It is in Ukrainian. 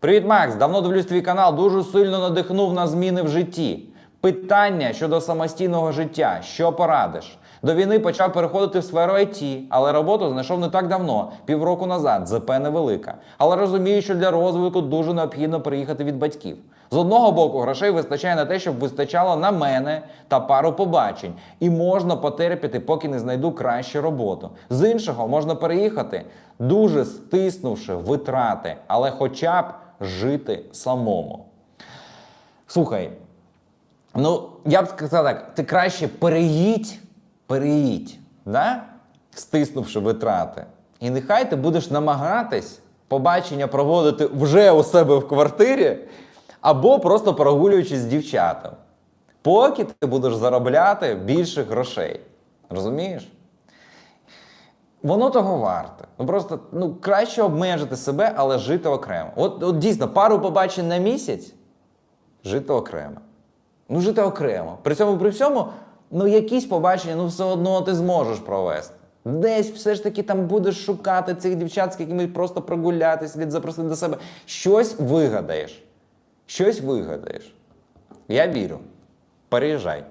Привіт, Макс! Давно дивлюсь твій канал, дуже сильно надихнув на зміни в житті. Питання щодо самостійного життя. Що порадиш? До війни почав переходити в сферу IT, але роботу знайшов не так давно, півроку назад, ЗП невелика. Але розумію, що для розвитку дуже необхідно переїхати від батьків. З одного боку, грошей вистачає на те, щоб вистачало на мене та пару побачень, і можна потерпіти, поки не знайду кращу роботу. З іншого можна переїхати, дуже стиснувши витрати, але хоча б жити самому. Слухай, ну я б сказав так: ти краще переїдь, переїдь, да? стиснувши витрати. І нехай ти будеш намагатись побачення проводити вже у себе в квартирі, або просто прогулюючись з дівчатами. Поки ти будеш заробляти більше грошей. Розумієш? Воно того варте. Ну просто ну, краще обмежити себе, але жити окремо. От, от дійсно, пару побачень на місяць жити окремо. Ну, жити окремо. При цьому при всьому, ну якісь побачення, ну все одно ти зможеш провести. Десь все ж таки там будеш шукати цих дівчат, з якими просто прогулятися, слід запросити до себе. Щось вигадаєш. Щось вигадаєш. Я вірю. Переїжджай.